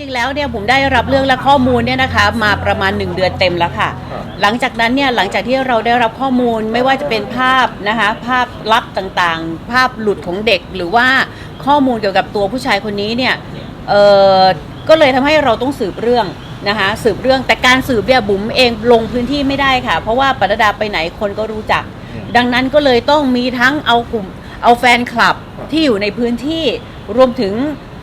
ริงๆ แล้วเนี่ยผมได้รับเรื่องและข้อมูลเนี่ยนะคะมาประมาณ 1 เดือนเต็มแล้วค่ะครับหลังจากนั้นเนี่ยหลังจากที่เราได้รับข้อมูลไม่ว่าจะเป็นภาพนะคะภาพลับต่างๆ ภาพหลุดของเด็กหรือว่าข้อมูลเกี่ยวกับตัวผู้ชายคนนี้เนี่ยเออก็เลยทำให้เราต้องสืบเรื่องนะคะสืบเรื่องแต่การสืบเนี่ยบุ๋มเองลงพื้นที่ไม่ได้ค่ะ เพราะว่าปรดาไปไหนคนก็รู้จักอืมดังนั้นก็เลยต้องมีทั้งเอากลุ่มเอาแฟนคลับครับที่อยู่ในพื้นที่รวมถึง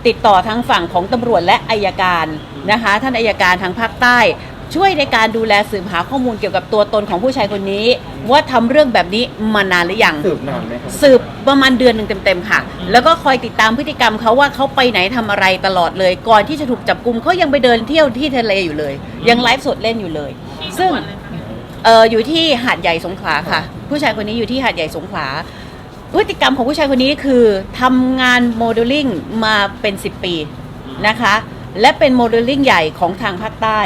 ติดต่อทางฝั่งของตำรวจและอายการนะคะ ท่านอายการทางภาคใต้ ช่วยในการดูแลสืบหาข้อมูลเกี่ยวกับตัวตนของผู้ชายคนนี้ ว่าทำเรื่องแบบนี้มานานหรือยัง สืบนานไหมครับ สืบประมาณเดือนหนึ่งเต็มๆค่ะ แล้วก็คอยติดตามพฤติกรรมเขาว่าเขาไปไหนทำอะไรตลอดเลย ก่อนที่จะถูกจับกุมเขายังไปเดินเที่ยวที่ทะเลอยู่เลย ยังไลฟ์สดเล่นอยู่เลย ซึ่งเอออยู่ที่หาดใหญ่สงขลาค่ะ ผู้ชายคนนี้อยู่ที่หาดใหญ่สงขลา พฤติกรรมของผู้ชายคนนี้คือทำงานโมเดลลิ่งมาเป็น 10 ปีนะคะ และเป็นโมเดลลิ่งใหญ่ของทางภาคใต้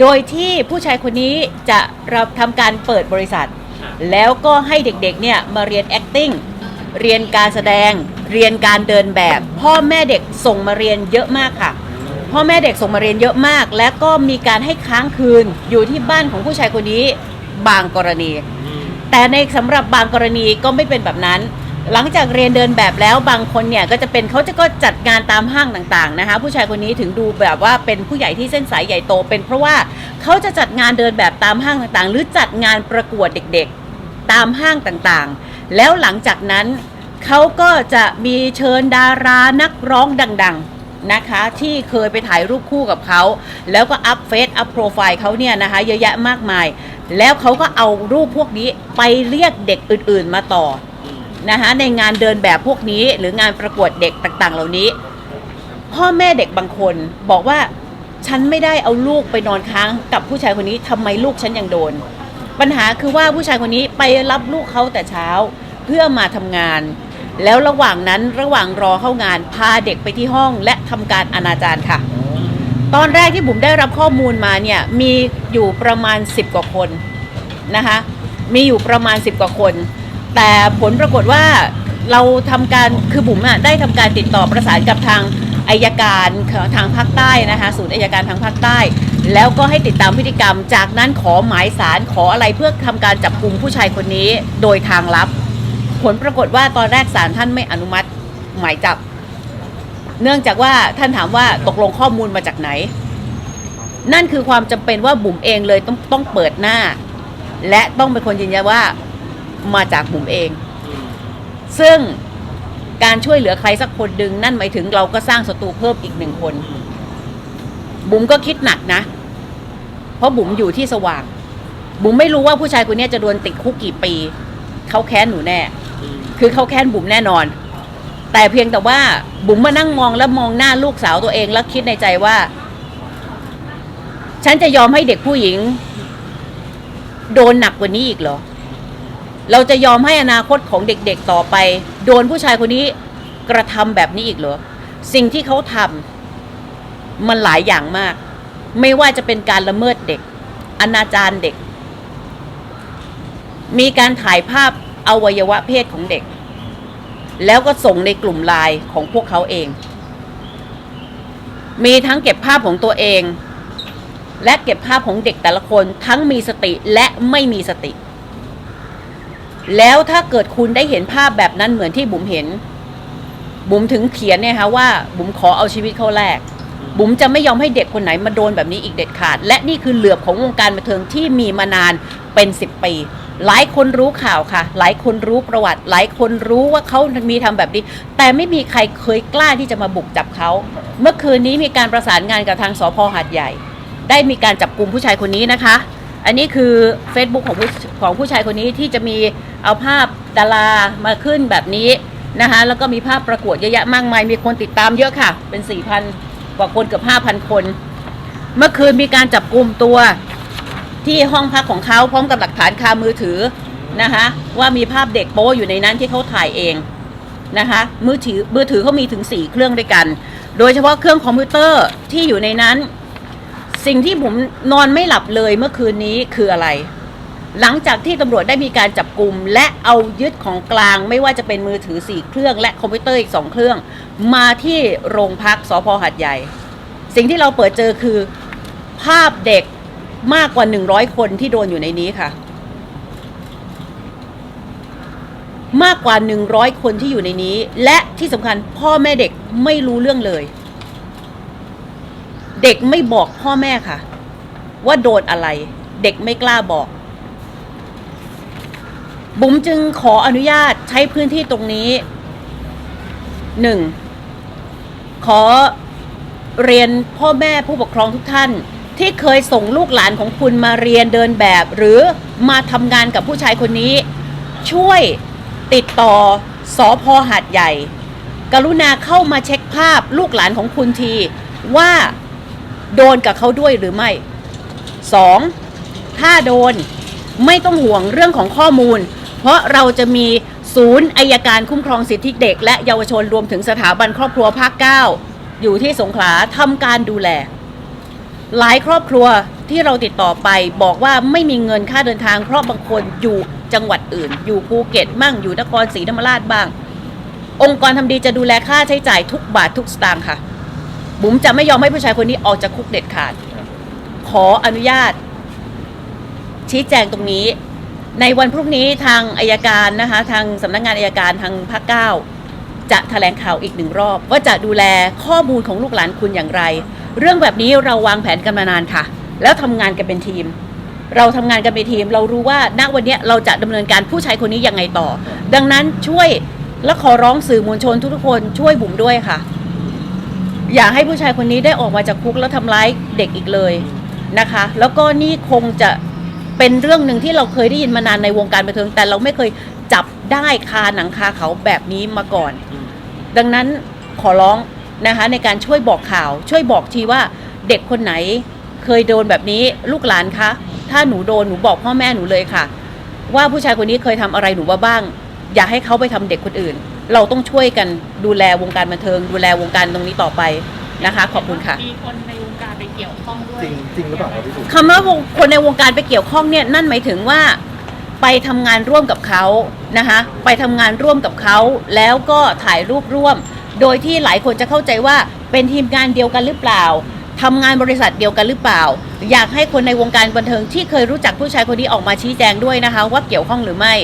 โดยที่ผู้ชายคนนี้จะรับทำการเปิดบริษัท แล้วก็ให้เด็กๆเนี่ยมาเรียน acting เรียนการแสดง เรียนการเดินแบบ พ่อแม่เด็กส่งมาเรียนเยอะมากค่ะ พ่อแม่เด็กส่งมาเรียนเยอะมาก และก็มีการให้ค้างคืนอยู่ที่บ้านของผู้ชายคนนี้บางกรณี แต่ในสำหรับบางกรณีก็ไม่เป็นแบบนั้น หลังจากเรียนเดินแบบแล้วบางคนเนี่ยก็จะเป็นเขาจะก็จัดงานตามห้างต่างๆนะคะผู้ชายคนนี้ถึงดูแบบว่าเป็นผู้ใหญ่ที่เส้นสายใหญ่โต เป็นเพราะว่าเขาจะจัดงานเดินแบบตามห้างต่างๆ หรือจัดงานประกวดเด็กๆ ตามห้างต่างๆ แล้วหลังจากนั้นเขาก็จะมีเชิญดารานักร้องดังๆนะคะ ที่เคยไปถ่ายรูปคู่กับเขา แล้วก็อัพเฟซอัพโปรไฟล์เขาเนี่ยนะคะ เยอะแยะมากมาย แล้วเขาก็เอารูปพวกนี้ไปเรียกเด็กอื่นๆมาต่อนะคะในงานเดินแบบพวกนี้หรืองานประกวดเด็กต่างๆ เหล่านี้ พ่อแม่เด็กบางคนบอกว่าฉันไม่ได้เอาลูกไปนอนค้างกับผู้ชายคนนี้ทำไมลูกฉันยังโดน ปัญหาคือว่าผู้ชายคนนี้ไปรับลูกเขาแต่เช้าเพื่อมาทำงาน แล้วระหว่างนั้นระหว่างรอเข้างานพาเด็กไปที่ห้องและทำการอนาจารค่ะ ตอนแรกที่บุ๋มได้รับข้อมูลมาเนี่ยมีอยู่ประมาณ 10 กว่าคนนะคะมีอยู่ประมาณ 10 กว่าคน แต่ผลปรากฏว่าเราทำการคือบุ๋มอะได้ทำการติดต่อประสานกับทางอายการทางภาคใต้นะคะศูนย์อายการทางภาคใต้ แล้วก็ให้ติดตามพฤติกรรม จากนั้นขอหมายสารขออะไรเพื่อทำการจับกลุ่มผู้ชายคนนี้โดยทางลับ ผลปรากฏว่าตอนแรกศาลท่านไม่อนุมัติหมายจับ เนื่องจากว่าท่านถามว่าตกลงข้อมูลมาจากไหน นั่นคือความจำเป็นว่าบุ๋มเองเลยต้องต้องเปิดหน้า และต้องเป็นคนยืนยันว่ามาจากบุ๋มเอง ซึ่งการช่วยเหลือใครสักคนดึง นั่นหมายถึงเราก็สร้างศัตรูเพิ่มอีกหนึ่งคน บุ๋มก็คิดหนักนะ เพราะบุ๋มอยู่ที่สว่าง บุ๋มไม่รู้ว่าผู้ชายคนนี้จะโดนติดคุกกี่ปี เขาแค้นหนูแน่ คือเขาแค้นบุ๋มแน่นอน แต่เพียงแต่ว่าบุ๋มมานั่งมองแล้วมองหน้าลูกสาวตัวเองแล้วคิดในใจว่า ฉันจะยอมให้เด็กผู้หญิง โดนหนักกว่านี้อีกเหรอ เราจะยอมให้อนาคตของเด็กๆต่อไป โดนผู้ชายคนนี้กระทำแบบนี้อีกเหรอ สิ่งที่เขาทำมันหลายอย่างมาก ไม่ว่าจะเป็นการละเมิดเด็ก อนาจารเด็ก มีการถ่ายภาพอวัยวะเพศของเด็ก แล้วก็ส่งในกลุ่มไลน์ของพวกเขาเอง มีทั้งเก็บภาพของตัวเอง และเก็บภาพของเด็กแต่ละคนทั้งมีสติและไม่มีสติ แล้วถ้าเกิดคุณได้เห็นภาพแบบนั้นเหมือนที่บุ๋มเห็น บุ๋มถึงเขียนเนี่ยฮะว่าบุ๋มขอเอาชีวิตเขาแลกบุ๋มจะไม่ยอมให้เด็กคนไหนมาโดนแบบนี้อีกเด็ดขาด และนี่คือเหลือบของวงการบันเทิงที่มีมานานเป็นสิบปี หลายคนรู้ข่าวค่ะ หลายคนรู้ประวัติ หลายคนรู้ว่าเขามีทำแบบนี้ แต่ไม่มีใครเคยกล้าที่จะมาบุกจับเขา เมื่อคืนนี้มีการประสานงานกับทางสพหาดใหญ่ ได้มีการจับกลุ่มผู้ชายคนนี้นะคะ อันนี้คือ Facebook ของผู้ของผู้ชายคนนี้ที่จะมีเอาภาพดารามาขึ้นแบบนี้นะคะ แล้วก็มีภาพประกวดเยอะแยะมากมาย มีคนติดตามเยอะค่ะ เป็น4,000กว่าคนเกือบ5,000 คน เมื่อคืนมีการจับกลุ่มตัว ที่ห้องพักของเขาพร้อมกับหลักฐานคามือถือนะคะว่ามีภาพเด็กโป๊อยู่ในนั้นที่เขาถ่ายเองนะคะมือถือมือถือเขามีถึง 4 เครื่องด้วยกัน โดยเฉพาะเครื่องคอมพิวเตอร์ที่อยู่ในนั้น สิ่งที่ผมนอนไม่หลับเลยเมื่อคืนนี้คืออะไร หลังจากที่ตำรวจได้มีการจับกลุ่ม และเอายึดของกลางไม่ว่าจะเป็นมือถือ 4 เครื่อง และคอมพิวเตอร์อีก 2 เครื่อง มาที่โรงพักสพหัดใหญ่ สิ่งที่เราเปิดเจอคือ ภาพเด็ก มากกว่า 100 คนที่โดนอยู่ในนี้ค่ะ มากกว่า 100 คนที่อยู่ในนี้ และที่สำคัญพ่อแม่เด็กไม่รู้เรื่องเลย เด็กไม่บอกพ่อแม่ค่ะ ว่าโดนอะไร เด็กไม่กล้าบอกบุ๋มจึงขออนุญาตใช้พื้นที่ตรงนี้หนึ่งขอเรียนพ่อแม่ผู้ปกครองทุกท่าน ที่เคยส่งลูกหลานของคุณมาเรียนเดินแบบ หรือมาทำงานกับผู้ชายคนนี้ ช่วยติดต่อสอพอหาดใหญ่ กรุณาเข้ามาเช็คภาพลูกหลานของคุณที ว่าโดนกับเขาด้วยหรือไม่สองถ้าโดนไม่ต้องห่วงเรื่องของข้อมูล เพราะเราจะมีศูนย์อายการคุ้มครองสิทธิเด็ก และเยาวชนรวมถึงสถาบันครอบครัวภาค 9 อยู่ที่สงขลาทำการดูแล หลายครอบครัวที่เราติดต่อไปบอกว่าไม่มีเงินค่าเดินทาง เพราะบางคนอยู่จังหวัดอื่น อยู่ภูเก็ตบ้างอยู่นครศรีธรรมราชบ้าง องค์กรทำดีจะดูแลค่าใช้จ่ายทุกบาททุกสตางค์ค่ะ บุ๋มจะไม่ยอมให้ผู้ชายคนนี้ออกจากคุกเด็ดขาด ขออนุญาต ชี้แจงตรงนี้ ในวันพรุ่งนี้ทางอายการนะคะ ทางสำนักงานอายการทางภาคเก้าจะแถลงข่าวอีกหนึ่งรอบ ว่าจะดูแลข้อมูลของลูกหลานคุณอย่างไร เรื่องแบบนี้เราวางแผนกันมานานค่ะ แล้วทำงานกันเป็นทีม เราทำงานกันเป็นทีม เรารู้ว่าณวันนี้เราจะดำเนินการผู้ชายคนนี้ยังไงต่อ ดังนั้นช่วยและขอร้องสื่อมวลชนทุกๆคนช่วยบุ๋มด้วยค่ะ อย่าให้ผู้ชายคนนี้ได้ออกมาจากคุกแล้วทำร้ายเด็กอีกเลยนะคะ แล้วก็นี่คงจะเป็นเรื่องหนึ่งที่เราเคยได้ยินมานานในวงการบันเทิง แต่เราไม่เคยจับได้คาหนังคาเขาแบบนี้มาก่อน ดังนั้นขอร้อง นะคะในการช่วยบอกข่าว ช่วยบอกทีว่าเด็กคนไหนเคยโดนแบบนี้ลูกหลานคะถ้าหนูโดนหนูบอกพ่อแม่หนูเลยค่ะ ว่าผู้ชายคนนี้เคยทำอะไรหนูมาบ้าง อย่าให้เขาไปทำเด็กคนอื่น เราต้องช่วยกันดูแลวงการบันเทิง ดูแลวงการตรงนี้ต่อไปนะคะ ขอบคุณค่ะมีคนในวงการไปเกี่ยวข้องด้วยจริงจริงหรือเปล่าครับพี่บุ๋มคำว่าวงคนในวงการไปเกี่ยวข้องเนี่ยนั่นหมายถึงว่าไปทำงานร่วมกับเขานะคะไปทำงานร่วมกับเขาแล้วก็ถ่ายรูปร่วม โดยที่หลายคนจะเข้าใจว่าเป็นทีมงานเดียวกันหรือเปล่าทำงานบริษัทเดียวกันหรือเปล่า อยากให้คนในวงการบันเทิงที่เคยรู้จักผู้ชายคนนี้ออกมาชี้แจงด้วยนะคะ ว่าเกี่ยวข้องหรือไม่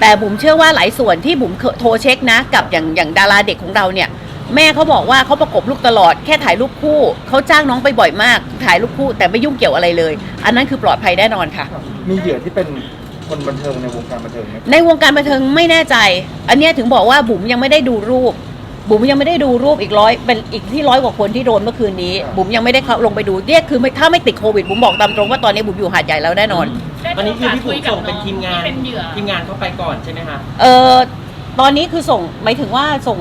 แต่บุ๋มเชื่อว่าหลายส่วนที่บุ๋มเคยโทรเช็คนะ กับอย่างอย่างดาราเด็กของเราเนี่ย แม่เขาบอกว่าเขาประกบลูกตลอดแค่ถ่ายรูปคู่เขาจ้างน้องไปบ่อยมาก ถ่ายรูปคู่แต่ไม่ยุ่งเกี่ยวอะไรเลย อันนั้นคือปลอดภัยแน่นอนค่ะ มีเหยื่อที่เป็นคนบันเทิงในวงการบันเทิงไหมในวงการบันเทิงไม่แน่ใจ อันเนี้ยถึงบอกว่าบุ๋มยังไม่ได้ดูรูป บุ๋มยังไม่ได้ดูรูปอีกร้อยเป็นอีกที่ร้อยกว่าคนที่โดนเมื่อคืนนี้บุ๋มยังไม่ได้เข้าลงไปดูเนี่ยคือไม่ถ้าไม่ติดโควิดบุ๋มบอกตามตรงว่าตอนนี้บุ๋มอยู่หาดใหญ่แล้วแน่นอนตอนนี้คือพี่บุ๋มส่งเป็นทีมงานที่เป็นเหยื่อทีมงานเข้าไปก่อนใช่ไหมคะเออตอนนี้คือส่งหมายถึงว่าส่ง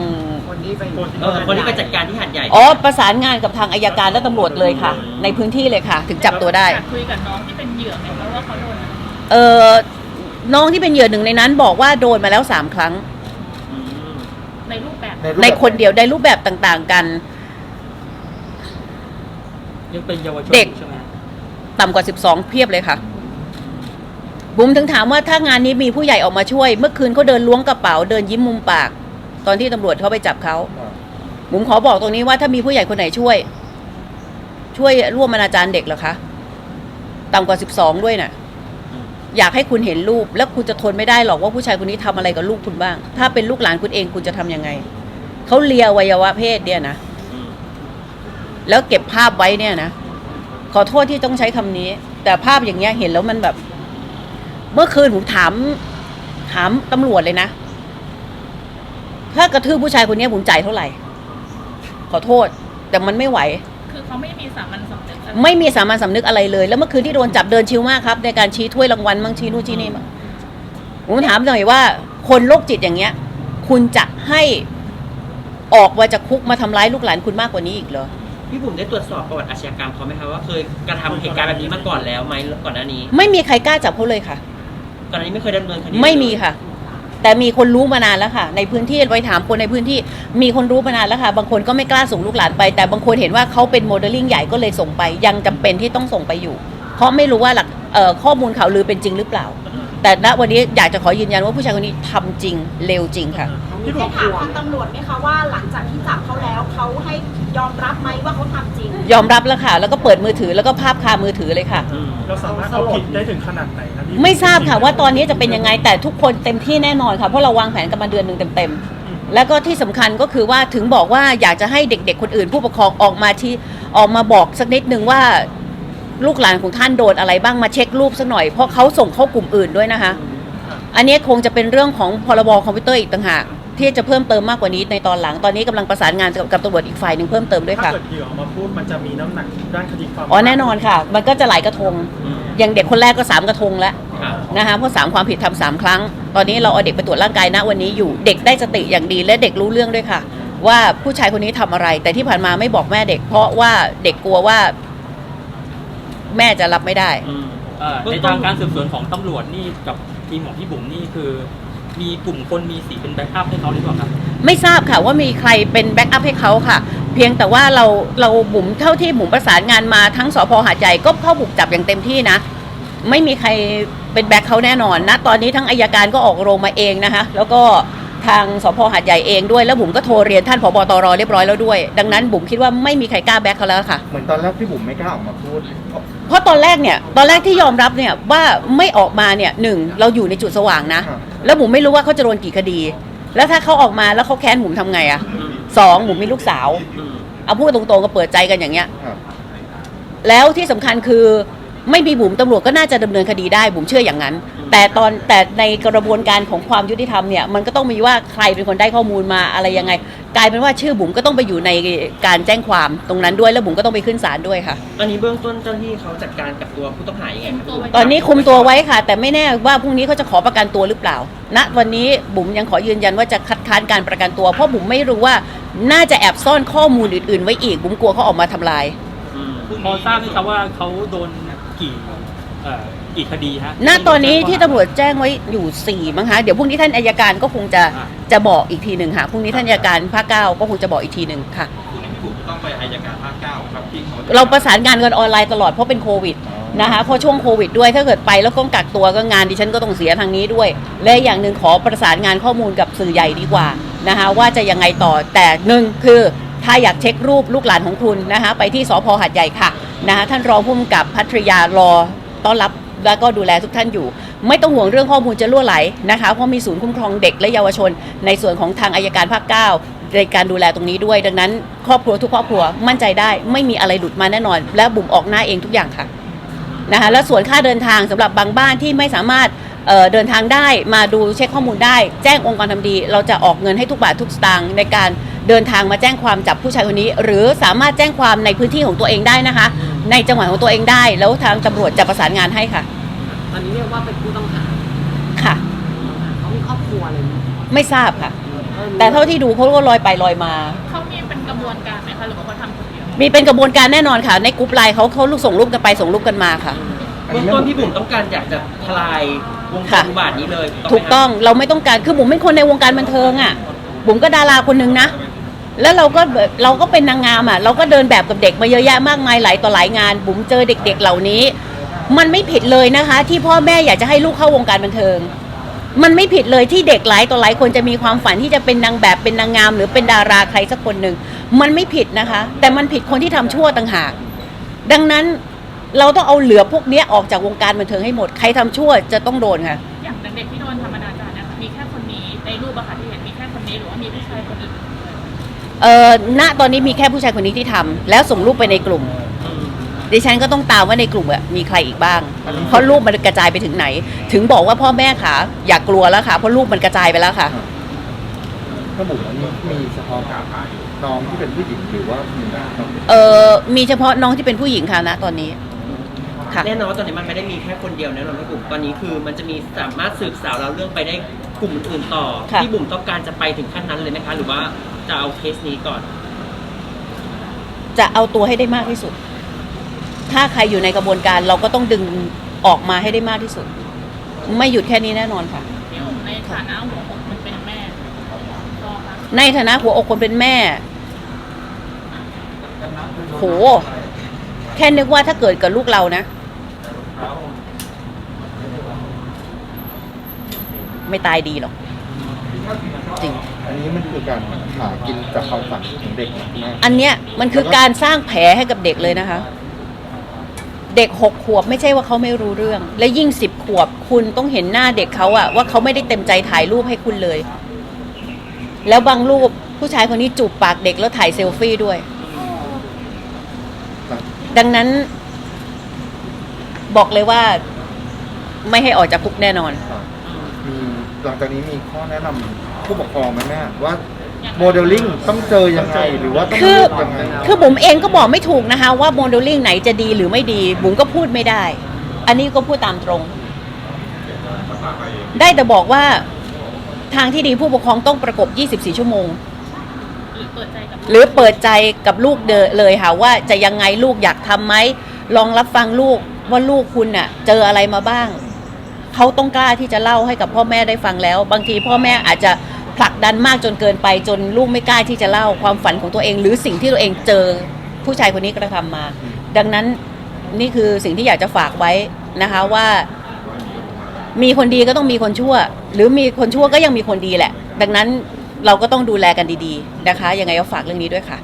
เออคนที่ไปจัดการที่หัดใหญ่อ๋อประสานงานกับทางอายการและตำรวจเลยค่ะ ในพื้นที่เลยค่ะ ถึงจับตัวได้อยากคุยกับน้องที่เป็นเหยื่อไหมคะว่าเขาโดนอะไรเออน้องที่เป็นเหยื่อหนึ่งในนั้นบอกว่าโดนมาแล้วสามครั้งอืมในรูปแบบรูป ในแบบคนเดียวในรูปแบบต่างๆกัน ยังเป็นเยาวชนเด็ก ใช่ไหมต่ำกว่า 12 เพียบเลยค่ะ บุ๋มถึงถามว่าถ้างานนี้มีผู้ใหญ่ออกมาช่วย เมื่อคืนเขาเดินล้วงกระเป๋า เดินยิ้มมุมปาก ตอนที่ตำรวจเขาไปจับเขาอ่าบุ๋มขอบอกตรงนี้ว่าถ้ามีผู้ใหญ่คนไหนช่วย ช่วยร่วมอนาจารเด็กเหรอคะต่ำกว่า 12 ด้วยน่ะอยากให้คุณเห็นรูป แล้วคุณจะทนไม่ได้หรอกว่าผู้ชายคนนี้ทำอะไรกับลูกคุณบ้าง ถ้าเป็นลูกหลานคุณเองคุณจะทำยังไง เขาเลียอวัยวะเพศเนี่ยนะอืมแล้วเก็บภาพไว้เนี่ยนะ ขอโทษที่ต้องใช้คำนี้ แต่ภาพอย่างเงี้ยเห็นแล้วมันแบบ เมื่อคืนผมถาม ถามตำรวจเลยนะ ถ้ากระทืบผู้ชายคนเนี้ยผมจ่ายเท่าไหร่ ขอโทษ แต่มันไม่ไหว คือเขาไม่มีสามัญสำนึกอะไรไม่มีสามัญสำนึกอะไรเลย แล้วเมื่อคืนที่โดนจับเดินชิวมากครับ ในการชี้ถ้วยรางวัลมั่งชี้นู่นชี้นี่มั่งผมถามหน่อยว่า คนโรคจิตอย่างเงี้ย คุณจะให้ ออกมาจากคุกมาทำร้ายลูกหลานคุณมากกว่านี้อีกเหรอ พี่บุ๋มได้ตรวจสอบประวัติอาชญากรรมเขาไหมคะว่าเคยกระทำเหตุการณ์แบบนี้มาก่อนแล้วไหมก่อนหน้านี้ไม่มีใครกล้าจับเขาเลยค่ะ ก่อนหน้านี้ไม่เคยดำเนินคดีไม่มีค่ะ แต่มีคนรู้มานานแล้วค่ะ ในพื้นที่ไปถามคนในพื้นที่มีคนรู้มานานแล้วค่ะ บางคนก็ไม่กล้าส่งลูกหลานไป แต่บางคนเห็นว่าเขาเป็นโมเดลลิ่งใหญ่ก็เลยส่งไป ยังจำเป็นที่ต้องส่งไปอยู่ เพราะไม่รู้ว่าหลักเอ่อข้อมูลข่าวลือเป็นจริงหรือเปล่า แต่ณวันนี้อยากจะขอยืนยันว่าผู้ชายคนนี้ทำจริงเร็วจริงค่ะ พี่ได้ถามทางตำรวจไหมคะว่าหลังจากที่จับเขาแล้วเขาให้ยอมรับไหมว่าเขาทำจริง ยอมรับแล้วค่ะ แล้วก็เปิดมือถือแล้วก็ภาพคามือถือเลยค่ะ เราสามารถเอาผิดได้ถึงขนาดไหนครับพี่ไม่ทราบค่ะว่าตอนนี้จะเป็นยังไงแต่ทุกคนเต็มที่แน่นอนค่ะเพราะเราวางแผนกันมาเดือนหนึ่งเต็มๆแล้วก็ที่สำคัญก็คือว่าถึงบอกว่าอยากจะให้เด็กๆคนอื่น ผู้ปกครองออกมาที่ออกมาบอกสักนิดนึงว่าลูกหลานของท่านโดนอะไรบ้างมาเช็ครูปสักหน่อยเพราะเขาส่งเข้ากลุ่มอื่นด้วยนะคะ อันนี้คงจะเป็นเรื่องของพรบคอมพิวเตอร์อีกต่างหาก ที่จะเพิ่มเติมมากกว่านี้ในตอนหลังตอนนี้กำลังประสานงานกับกับตำรวจอีกฝ่ายหนึ่งเพิ่มเติมด้วยถ้าค่ะ เกิดเหยื่อออกมาพูดมันจะมีน้ำหนักด้านคดีความอ๋อแน่นอนค่ะ มันก็จะหลายกระทงอย่างเด็กคนแรกก็สามกระทงแล้วครับนะคะเพราะสามความผิดทำสามครั้ง ตอนนี้เราเอาเด็กไปตรวจร่างกายนะวันนี้อยู่เด็กได้สติอย่างดีและเด็กรู้เรื่องด้วยค่ะ ว่าผู้ชายคนนี้ทำอะไร แต่ที่ผ่านมาไม่บอกแม่เด็ก เพราะว่าเด็กกลัวว่า แม่จะรับไม่ได้เอ่อในทางการสืบสวนของตำรวจนี่กับทีมของพี่บุ๋มนี่คือ มีกลุ่มคนมีสีเป็นแบ็กอัพให้เขาหรือเปล่าครับ ไม่ทราบค่ะว่ามีใครเป็นแบ็กอัพให้เขาค่ะ เพียงแต่ว่าเราเราบุ๋มเท่าที่บุ๋มประสานงานมาทั้งสพหาดใหญ่ก็เข้าบุกจับอย่างเต็มที่นะ ไม่มีใครเป็นแบ็คเขาแน่นอนนะตอนนี้ทั้งอายการก็ออกโรงมาเองนะคะ แล้วก็ทางสพหาดใหญ่เองด้วยแล้วบุ๋มก็โทรเรียนท่านผบตรเรียบร้อยแล้วด้วย ดังนั้นบุ๋มคิดว่าไม่มีใครกล้าแบ็คเขาแล้วค่ะ เหมือนตอนแรกพี่บุ๋มไม่กล้าออกมาพูดเพราะเพราะตอนแรกเนี่ยตอนแรกที่ยอมรับเนี่ยว่าไม่ออกมาเนี่ยหนึ่งเราอยู่ในจุดสว่างนะ ครับ แล้วบุ๋มไม่รู้ว่าเขาจะโดนกี่คดี แล้วถ้าเขาออกมาแล้วเขาแค้นบุ๋มทำไงอะสองบุ๋มมีลูกสาว เอาพูดตรงๆก็เปิดใจกันอย่างเงี้ย ครับ แล้วที่สำคัญคือไม่มีบุ๋มตำรวจก็น่าจะดำเนินคดีได้บุ๋มเชื่ออย่างนั้น แต่ตอนแต่ในกระบวนการของความยุติธรรมเนี่ยมันก็ต้องมีว่าใครเป็นคนได้ข้อมูลมาอะไรยังไง กลายเป็นว่าชื่อบุ๋มก็ต้องไปอยู่ในการแจ้งความตรงนั้นด้วยแล้วบุ๋มก็ต้องไปขึ้นศาลด้วยค่ะ อันนี้เบื้องต้นเจ้าหน้าที่เขาจัดการกับตัวผู้ต้องหายังไงครับพี่บุ๋มตอนนี้คุมตัวไว้ค่ะ แต่ไม่แน่ว่าพรุ่งนี้เขาจะขอประกันตัวหรือเปล่าณวันนี้บุ๋มยังขอยืนยันว่าจะคัดค้านการประกันตัวเพราะบุ๋มไม่รู้ว่าน่าจะแอบซ่อนข้อมูลอื่นๆ ไว้อีกบุ๋มกลัวเขาออกมาทำลายอืมพอทราบไหมครับว่าเขาโดนกี่เอ่อ กี่คดีฮะณตอนนี้ที่ตำรวจแจ้งไว้อยู่ 4 มั้งคะ เดี๋ยวพรุ่งนี้ท่านอายการก็คงจะอ่าจะบอกอีกทีหนึ่งค่ะ พรุ่งนี้ท่านอายการภาคเก้าก็คงจะบอกอีกทีหนึ่งค่ะ ต้องไปอายการภาคเก้าครับที่เขาจะเราประสานงานกันออนไลน์ตลอดเพราะเป็นโควิดนะคะเพราะช่วงโควิดด้วยถ้าเกิดไปแล้วต้องกักตัวก็งานดิฉันก็ต้องเสียทางนี้ด้วย และอย่างหนึ่งขอประสานงานข้อมูลกับสื่อใหญ่ดีกว่านะคะว่าจะยังไงต่อแต่หนึ่งคือถ้าอยากเช็ครูปลูกหลานของคุณนะคะไปที่สพหัดใหญ่ค่ะนะคะท่านรองผู้กำกับพัทรยารอต้อนรับ แล้วก็ดูแลทุกท่านอยู่ ไม่ต้องห่วงเรื่องข้อมูลจะล่วไหลนะคะเพราะมีศูนย์คุ้มครองเด็กและเยาวชน ในส่วนของทางอายการภาคเก้าในการดูแลตรงนี้ด้วย ดังนั้น ครอบครัวทุกครอบครัวมั่นใจได้ ไม่มีอะไรหลุดมาแน่นอน และบุ๋มออกหน้าเองทุกอย่างค่ะนะคะแล้วส่วนค่าเดินทางสำหรับบางบ้านที่ไม่สามารถเดินทางได้มาดูเช็คข้อมูลได้ แจ้งองค์กรทำดี เราจะออกเงินให้ทุกบาททุกสตางค์ในการเดินทางมาแจ้งความจับผู้ชายคนนี้ หรือสามารถแจ้งความในพื้นที่ของตัวเองได้นะคะ ในจังหวัดของตัวเองได้ แล้วทางตำรวจจะประสานงานให้ค่ะ อนนี้เรียกว่าเป็นผู้ต้องหาค่ะ เขามีครอบครัวเลยไหมไม่ทราบค่ะ แต่เท่าที่ดูเขาก็ลอยไปลอยมา เขามีเป็นกระบวนการไหมคะหรือว่าเขาทำคนเดียวมีเป็นกระบวนการแน่นอนค่ะ ในกรุ๊ปไลน์เขาเขาลูกส่งรูปกันไปส่งรูปกันมาค่ะ เบื้องต้นพี่บุ๋มต้องการอยากจะทลายวงการอุบาทนี้เลยไหมถูกต้องเราไม่ต้องการคือบุ๋มเป็นคนในวงการบันเทิงอะบุ๋มก็ดาราคนหนึ่งนะ แล้วเราก็แบบเราก็เป็นนางงามอะเราก็เดินแบบกับเด็กมาเยอะแยะมากมายหลายต่อหลายงาน บุ๋มเจอเด็ก ๆ เหล่านี้ มันไม่ผิดเลยนะคะ ที่พ่อแม่อยากจะให้ลูกเข้าวงการบันเทิง มันไม่ผิดเลยที่เด็กหลายต่อหลายคนจะมีความฝันที่จะเป็นนางแบบเป็นนางงาม หรือเป็นดาราใครสักคนหนึ่งมันไม่ผิดนะคะ แต่มันผิดคนที่ทำชั่วต่างหาก ดังนั้นเราต้องเอาเหลือพวกเนี้ยออกจากวงการบันเทิงให้หมดใครทำชั่วจะต้องโดนค่ะอย่างเด็กๆที่โดนธรรมดาจารย์นะคะมีแค่คนนี้ในรูปอะค่ะที่เห็นมีแค่คนนี้หรือว่ามีผู้ชายคนอื่นเออณตอนนี้มีแค่ผู้ชายคนนี้ที่ทำแล้วส่งรูปไปในกลุ่ม ดิฉันก็ต้องตามว่าในกลุ่มอะมีใครอีกบ้าง เพราะรูปมันกระจายไปถึงไหน ถึงบอกว่าพ่อแม่ค่ะอย่ากลัวแล้วค่ะ เพราะรูปมันกระจายไปแล้วค่ะถ้าบุ๋มมันมีเฉพาะน้องที่เป็นผู้หญิงหรือว่ามีน้องเออมีเฉพาะน้องที่เป็นผู้หญิงค่ะณตอนนี้ ค่ะ แน่นอนว่าตอนนี้มันไม่ได้มีแค่คนเดียวแน่นอนพี่บุ๋มตอนนี้คือมันจะมีสามารถสืบสาวเราวเรื่องไปได้กลุ่มอื่นๆต่อค่ะพี่บุ๋มต้องการจะไปถึงขั้นนั้นเลยไหมคะ หรือว่าจะเอาเคสนี้ก่อน จะเอาตัวให้ได้มากที่สุด ถ้าใครอยู่ในกระบวนการเราก็ต้องดึงออกมาให้ได้มากที่สุด ไม่หยุดแค่นี้แน่นอนค่ะ พี่อุ๋มในฐานะหัวอกมันเป็นแม่ก็ค่ะในฐานะหัวอกคนเป็นแม่ โห แค่นึกว่าถ้าเกิดกับลูกเรานะ ไม่ตายดีหรอก จริง อันนี้มันคือการหากินจากความฝันของเด็กนะแม่อันเนี้ยมันคือการสร้างแผลให้กับเด็กเลยนะคะ เด็กหกขวบไม่ใช่ว่าเขาไม่รู้เรื่อง และยิ่งสิบขวบคุณต้องเห็นหน้าเด็กเขาอะว่าเขาไม่ได้เต็มใจถ่ายรูปให้คุณเลย แล้วบางรูปผู้ชายคนนี้จูบปากเด็กแล้วถ่ายเซลฟี่ด้วย ดังนั้น บอกเลยว่าไม่ให้ออกจากคุกแน่นอน มีหลังจากนี้มีข้อแนะนำผู้ปกครองไหมแม่ว่า โมเดลลิ่งต้องเจอยังไงหรือว่าต้องคือ เลือกยังไงคือบุ๋มเองก็บอกไม่ถูกนะคะว่าโมเดลลิ่งไหนจะดีหรือไม่ดีบุ๋มก็พูดไม่ได้ อันนี้ก็พูดตามตรง ได้แต่บอกว่าทางที่ดีผู้ปกครองต้องประกบ 24 ชั่วโมง หรือเปิดใจกับหรือเปิดใจกับลูกเดอเลยค่ะว่าจะยังไงลูกอยากทำไหมลองรับฟังลูกว่าลูกคุณน่ะ เจออะไรมาบ้าง เขาต้องกล้าที่จะเล่าให้กับพ่อแม่ได้ฟังแล้ว บางทีพ่อแม่อาจจะ ผลักดันมากจนเกินไปจนลูกไม่กล้าที่จะเล่าความฝันของตัวเอง หรือสิ่งที่ตัวเองเจอผู้ชายคนนี้กระทำมา ดังนั้นนี่คือสิ่งที่อยากจะฝากไว้นะคะว่า มีคนดีก็ต้องมีคนชั่ว หรือมีคนชั่วก็ยังมีคนดีแหละ ดังนั้นเราก็ต้องดูแลกันดีๆนะคะยังไงก็ฝากเรื่องนี้ด้วยค่ะ